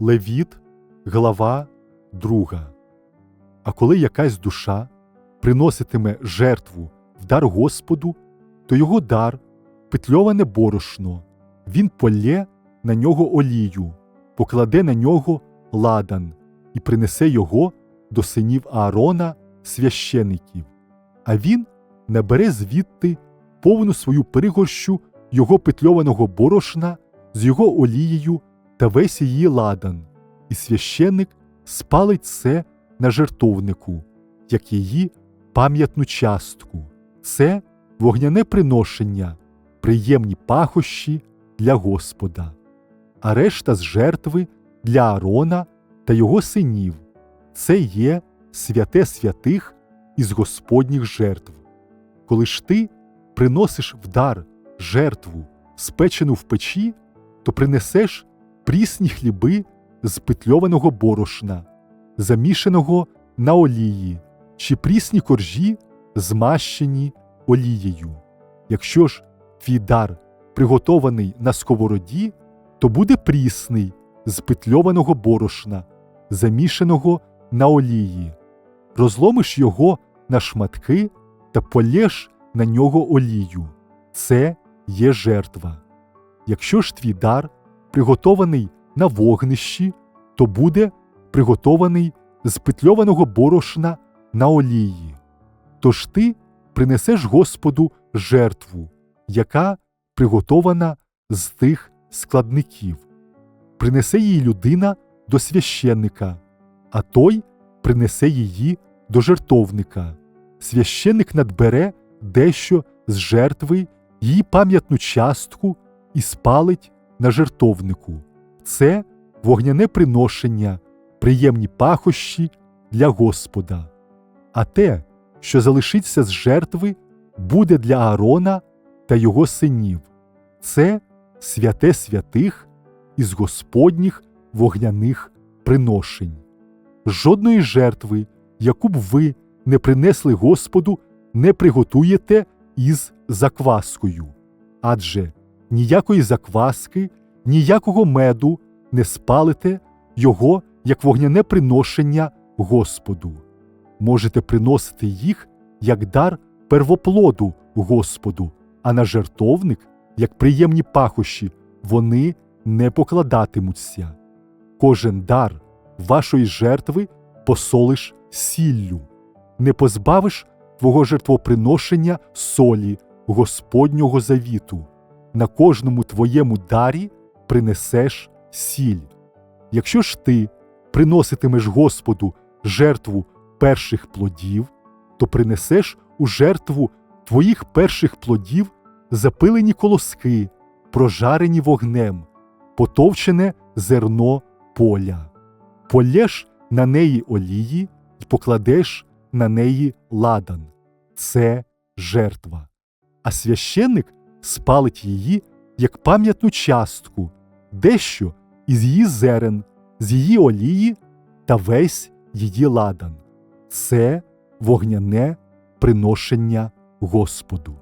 Левіт, глава 2. А коли якась душа приноситиме жертву в дар Господу, то його дар петльоване борошно, він полє на нього олію, покладе на нього ладан і принесе його до синів Аарона, священиків. А він набере звідти повну свою пригорщу його петльованого борошна з його олією та весь її ладан, і священник спалить це на жертовнику, як її пам'ятну частку. Це вогняне приношення, приємні пахощі для Господа, а решта з жертви для Аарона та його синів. Це є святе святих із Господніх жертв. Коли ж ти приносиш в дар жертву, спечену в печі, то принесеш прісні хліби з петльованого борошна, замішаного на олії, чи прісні коржі, змащені олією. Якщо ж твій дар приготований на сковороді, то буде прісний з петльованого борошна, замішаного на олії. Розломиш його на шматки та полєш на нього олію. Це є жертва. Якщо ж твій дар приготований на вогнищі, то буде приготований з петльованого борошна на олії. Тож ти принесеш Господу жертву, яка приготована з тих складників. Принесе її людина до священника, а той принесе її до жертовника. Священник надбере дещо з жертви, її пам'ятну частку і спалить на жертовнику. Це вогняне приношення, приємні пахощі для Господа. А те, що залишиться з жертви, буде для Аарона та його синів. Це святе святих із Господніх вогняних приношень. Жодної жертви, яку б ви не принесли Господу, не приготуєте із закваскою. Адже ніякої закваски, ніякого меду не спалите його як вогняне приношення Господу. Можете приносити їх як дар первоплоду Господу, а на жертовник, як приємні пахощі, вони не покладатимуться. Кожен дар вашої жертви посолиш сіллю, не позбавиш твого жертвоприношення солі Господнього завіту. На кожному твоєму дарі принесеш сіль. Якщо ж ти приноситимеш Господу жертву перших плодів, то принесеш у жертву твоїх перших плодів запилені колоски, прожарені вогнем, потовчене зерно поля. Полєш на неї олії і покладеш на неї ладан. Це жертва. А священник спалить її як пам'ятну частку, дещо із її зерен, з її олії та весь її ладан. Це вогняне приношення Господу.